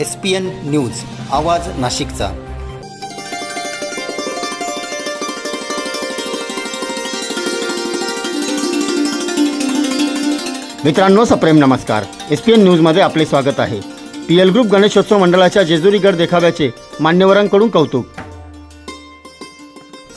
S P N news आवाज नाशिकचा. मित्रांनो सप्रेम नमस्कार. एस पी एन न्यूजमध्ये आपले स्वागत आहे. पी एल ग्रुप गणेशोत्सव मंडळाच्या जेजुरीगड देखाव्याचे मान्यवरांकडून कौतुक.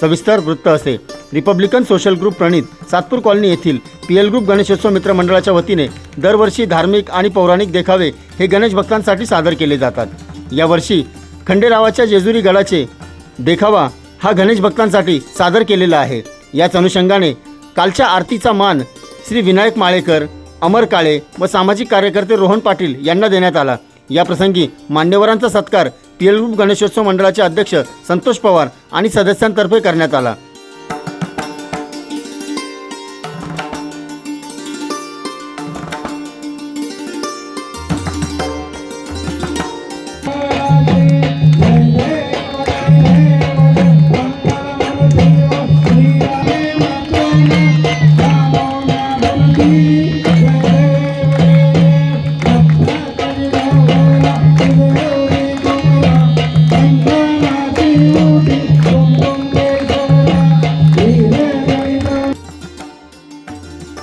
सविस्तर वृत्त असे. रिपब्लिकन सोशल ग्रुप प्रणित सातपूर कॉलनी येथील पी एल ग्रुप गणेशोत्सव मित्र मंडळाच्या वतीने दरवर्षी धार्मिक आणि पौराणिक देखावे हे गणेश भक्तांसाठी सादर केले जातात. यावर्षी खंडेरावाच्या जेजुरी गडाचे देखावा हा गणेश भक्तांसाठी सादर केलेला आहे. याच अनुषंगाने कालच्या आरतीचा मान श्री विनायक माळेकर अमर काळे व सामाजिक कार्यकर्ते रोहन पाटील यांना देण्यात आला. या प्रसंगी मान्यवरांचा सत्कार पी एल ग्रुप गणेशोत्सव मंडळाचे अध्यक्ष संतोष पवार आणि सदस्यांतर्फे करण्यात आला.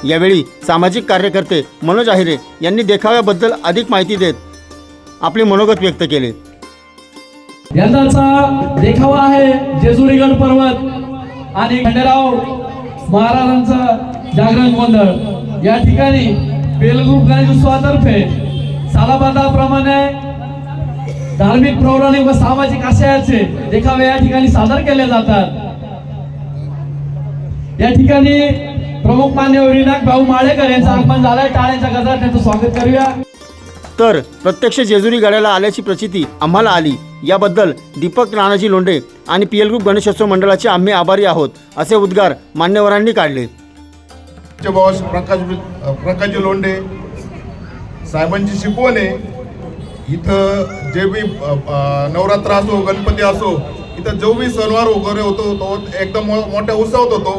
यावेळी सामाजिक कार्यकर्ते मनोज आहिरे यांनी देखाव्याबद्दल अधिक माहिती देत आपले मनोगत व्यक्त केले. यंदाचा देखावा आहे जेजुरीगड पर्वत आणि खंडेराव महाराजांचा जागरण गोंधळ. या ठिकाणी बेलग्रुप गणेशोत्सवातर्फे सालाबादाप्रमाणे धार्मिक पौराणिक व सामाजिक आशयाचे देखावे या ठिकाणी सादर केले जातात. या ठिकाणी प्रमुख मान्य विनायक भाऊ माळेकर यांचं आगमन झालंय. टाळ्यांच्या गजरात त्यांचं स्वागत करूया. तर प्रत्यक्ष जेजुरी गडाला आल्याची प्रचिती आम्हाला आली. याबद्दल दीपक नानाजी लोंढे आणि पी एल ग्रुप गणेशोत्सव मंडळाचे आम्ही आभारी आहोत असे उद्गार मान्यवरांनी काढले. बॉस प्रकाश प्रकाशजी लोंढे साहेबांची शिकवण आहे. इथं जे बी नवरात्र असो गणपती असो इथं जो बी सणवार वगैरे होतो तो एकदम मो- मोठ्या उत्सवात होतो.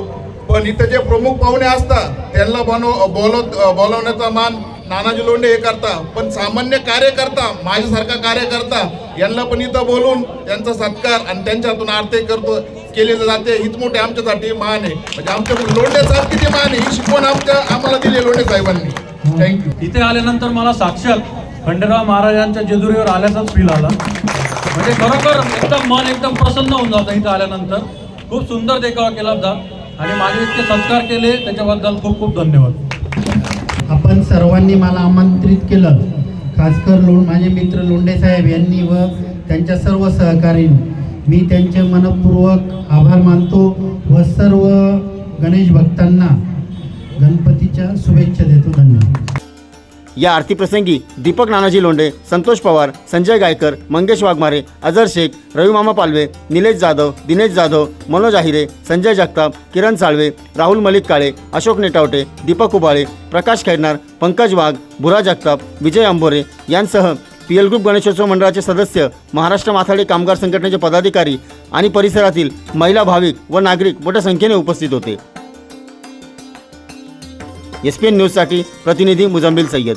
पण इथं जे प्रमुख पाहुणे असतात त्यांना बनव बोलव बोलवण्याचा मान नानाजी लोंढे हे करता पण सामान्य कार्यकर्ता माझ्यासारखा कार्यकर्ता यांना पण इथं बोलून त्यांचा सत्कार आणि त्यांच्यातून आरती करतो केले जाते. हीच मोठी आमच्यासाठी मान आहे. म्हणजे आमच्या लोंढे साहेब किती मान आहे. ही शिकवण आमच्या आम्हाला दिली लोंढे साहेबांनी. थँक्यू इथे आल्यानंतर मला साक्षात खंडेराव महाराजांच्या जेजुरीवर आल्याचाच फील आला. म्हणजे खरोखर एकदम मन एकदम प्रसन्न होऊन जातं इथं आल्यानंतर. खूप सुंदर देखावा केला होता आणि माझे इतके सत्कार केले त्याच्याबद्दल खूप खूप धन्यवाद. आपण सर्वांनी मला आमंत्रित केलं. खासकर लोण माझे मित्र लोंडेसाहेब यांनी व त्यांच्या सर्व सहकारींनी मी त्यांचे मनपूर्वक आभार मानतो व सर्व गणेश भक्तांना गणपतीच्या शुभेच्छा देतो. धन्यवाद. या आरती प्रसंगी दीपक नानाजी लोंढे संतोष पवार संजय गायकर मंगेश वाघमारे अजर शेख रविमामा पालवे निलेश जाधव दिनेश जाधव मनोज आहिरे संजय जगताप किरण साळवे राहुल मलिक काळे अशोक नेटावटे दीपक उबाळे प्रकाश खैरनार पंकज वाघ भुरा जगताप विजय अंबोरे यांसह पी एल ग्रुप गणेशोत्सव मंडळाचे सदस्य महाराष्ट्र माथाडी कामगार संघटनेचे पदाधिकारी आणि परिसरातील महिला भाविक व नागरिक मोठ्या संख्येने उपस्थित होते. एस पी एन न्यूजसाठी प्रतिनिधी मुजम्बिल सय्यद.